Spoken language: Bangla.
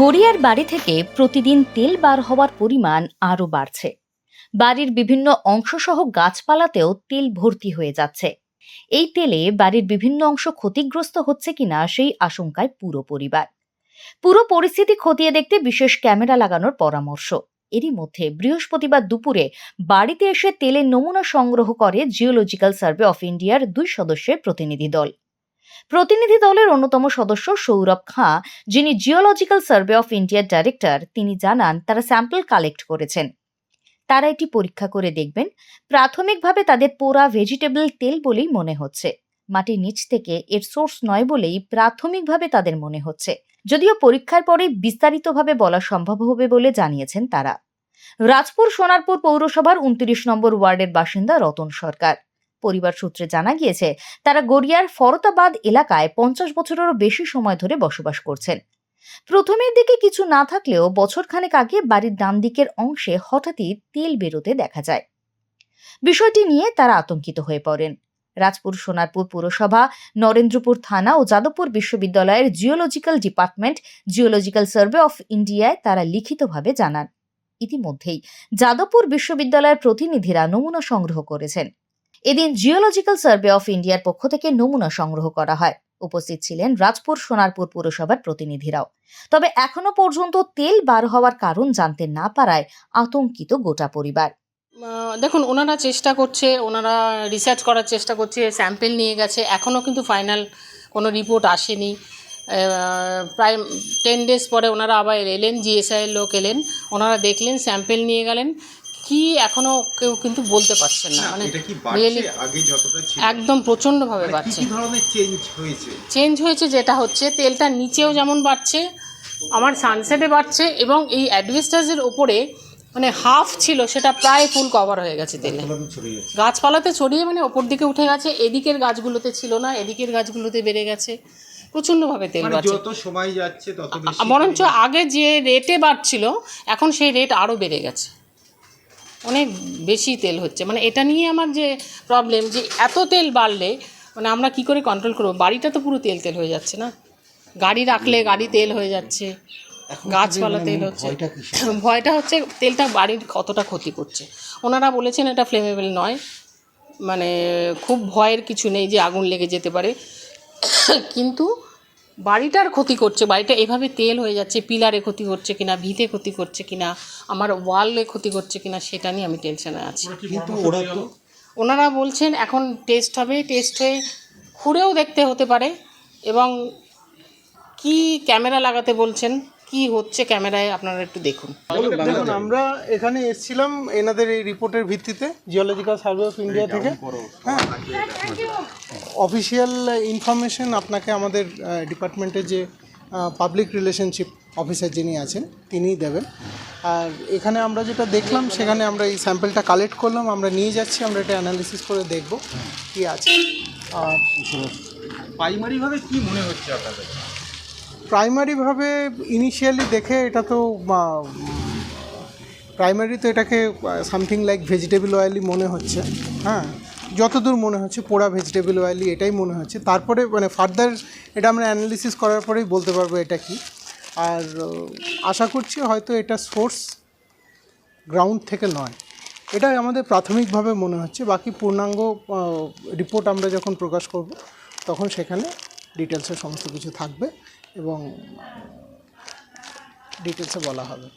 গড়িয়ার বাড়ি থেকে প্রতিদিন তেল বার হওয়ার পরিমাণ আরও বাড়ছে। বাড়ির বিভিন্ন অংশসহ গাছপালাতেও তেল ভর্তি হয়ে যাচ্ছে। এই তেলে বাড়ির বিভিন্ন অংশ ক্ষতিগ্রস্ত হচ্ছে কিনা সেই আশঙ্কায় পুরো পরিবার। পুরো পরিস্থিতি খতিয়ে দেখতে বিশেষ ক্যামেরা লাগানোর পরামর্শ। এরই মধ্যে বৃহস্পতিবার দুপুরে বাড়িতে এসে তেলের নমুনা সংগ্রহ করে জিওলজিক্যাল সার্ভে অফ ইন্ডিয়ার দুই সদস্যের প্রতিনিধি দল। প্রতিনিধি দলের অন্যতম সদস্য সৌরভ খাঁ, যিনি জিওলজিক্যাল সার্ভে অফ ইন্ডিয়ার ডাইরেক্টর তিনি জানান তারা স্যাম্পল কালেক্ট করেছেন। তারা এটি পরীক্ষা করে দেখবেন, প্রাথমিকভাবে তাদের পোড়া ভেজিটেবল তেল বলেই মনে হচ্ছে। মাটির নিচ থেকে এর সোর্স নয় বলেই প্রাথমিকভাবে তাদের মনে হচ্ছে। যদিও পরীক্ষার পরে বিস্তারিতভাবে বলা সম্ভব হবে বলে জানিয়েছেন তারা। রাজপুর সোনারপুর পৌরসভার উনত্রিশ নম্বর ওয়ার্ডের বাসিন্দা রতন সরকার। পরিবার সূত্রে জানা গিয়েছে, তারা গড়িয়ার ফরতাবাদ এলাকায় পঞ্চাশ বছরেরও বেশি সময় ধরে বসবাস করছেন। প্রথমের দিকে কিছু না থাকলেও বছরখানেক আগে বাড়ির ডান দিকের অংশে হঠাৎই তেল বেরোতে দেখা যায়। বিষয়টি নিয়ে তারা আতঙ্কিত হয়ে পড়েন। রাজপুর সোনারপুর পুরসভা, নরেন্দ্রপুর থানা ও যাদবপুর বিশ্ববিদ্যালয়ের geological department, geological survey of ইন্ডিয়ায় তারা লিখিতভাবে জানান। ইতিমধ্যেই যাদবপুর বিশ্ববিদ্যালয়ের প্রতিনিধিরা নমুনা সংগ্রহ করেছেন। এদিন জিওলজিক্যাল সার্ভে অফ ইন্ডিয়ার পক্ষ থেকে নমুনা সংগ্রহ করা হয়। উপস্থিত ছিলেন রাজপুর সোনারপুর পুরসভার প্রতিনিধিরাও। তবে এখনও পর্যন্ত তেল বার হওয়ার কারণ জানতে না পারায় আতঙ্কিত গোটা পরিবার। দেখুন, ওনারা চেষ্টা করছে, ওনারা রিসার্চ করার চেষ্টা করছে স্যাম্পেল নিয়ে গেছে। এখনও কিন্তু ফাইনাল কোনো রিপোর্ট আসেনি। প্রায় টেন ডেজ পরে ওনারা আবার এলেন জিএসআইয়ের লোক এলেন। ওনারা দেখলেন স্যাম্পেল নিয়ে গেলেন। কি এখনও কেউ কিন্তু বলতে পারছেন না। মানে একদম প্রচণ্ডভাবে মানে বাড়ছে। চেঞ্জ হয়েছে? যেটা হচ্ছে তেলটা নিচেও যেমন বাড়ছে আমার সানসেটে বাড়ছে এবং এই অ্যাডভেস্টাসের ওপরে মানে হাফ ছিল সেটা প্রায় ফুল কভার হয়ে গেছে তেলে। গাছপালাতে ছড়িয়ে মানে ওপর দিকে উঠে গেছে এদিকের গাছগুলোতে ছিল না এদিকের গাছগুলোতে বেড়ে গেছে। প্রচণ্ডভাবে তেল মানে বাড়ছে। যত সময় যাচ্ছে তত বরঞ্চ আগে যে রেটে বাড়ছিল এখন সেই রেট আরও বেড়ে গেছে। অনেক বেশি তেল হচ্ছে। মানে এটা নিয়ে আমার যে প্রবলেম যে এত তেল বাড়লে মানে আমরা কি করে কন্ট্রোল করব? বাড়িটা তো পুরো তেল তেল হয়ে যাচ্ছে না। গাড়ি রাখলে গাড়ি তেল হয়ে যাচ্ছে। গাছপালা তেল হচ্ছে। ভয়টা হচ্ছে তেলটা বাড়ির কতটা ক্ষতি করছে। ওনারা বলেছেন এটা ফ্লেমেবল নয়। মানে খুব ভয়ের কিছু নেই যে আগুন লেগে যেতে পারে। কিন্তু বাড়িটার ক্ষতি করছে বাড়িটা এভাবে তেল হয়ে যাচ্ছে পিলারে ক্ষতি করছে কিনা ভিতে ক্ষতি করছে কিনা আমার ওয়ালে ক্ষতি করছে কিনা সেটা নিয়ে আমি টেনশনে আছি। কিন্তু ওরা তো ওনারা বলছেন এখন টেস্ট হবে টেস্ট হয়ে খুঁড়েও দেখতে হতে পারে এবং কি ক্যামেরা লাগাতে বলছেন? কি হচ্ছে ক্যামেরায় আপনারা একটু দেখুন। দেখুন আমরা এখানে এসেছিলাম এনাদের এই রিপোর্টের ভিত্তিতে জিওলজিক্যাল সার্ভে অফ ইন্ডিয়া থেকে। হ্যাঁ। অফিসিয়াল ইনফরমেশন আপনাকে আমাদের ডিপার্টমেন্টের যে পাবলিক রিলেশনশিপ অফিসার যিনি আছেন তিনিই দেবেন। আর এখানে আমরা যেটা দেখলাম সেখানে আমরা এই স্যাম্পেলটা কালেক্ট করলাম আমরা নিয়ে যাচ্ছি আমরা এটা অ্যানালিসিস করে দেখব কি আছে। আর প্রাইমারি ভাবে কি মনে হচ্ছে আপনাদের? প্রাইমারিভাবে ইনিশিয়ালি দেখে এটা তো প্রাইমারি তো এটাকে সামথিং লাইক ভেজিটেবল অয়েলই মনে হচ্ছে হ্যাঁ? যতদূর মনে হচ্ছে, পোড়া ভেজিটেবল অয়েলই এটাই মনে হচ্ছে। তারপরে মানে ফার্দার এটা আমরা অ্যানালিসিস করার পরেই বলতে পারব এটা কি। আর আশা করছি হয়তো এটা সোর্স গ্রাউন্ড থেকে নয়। এটাই আমাদের প্রাথমিকভাবে মনে হচ্ছে। বাকি পূর্ণাঙ্গ রিপোর্ট আমরা যখন প্রকাশ করব, তখন সেখানে ডিটেলসে সমস্ত কিছু থাকবে। এবং ডিটেলসে বলা হবে।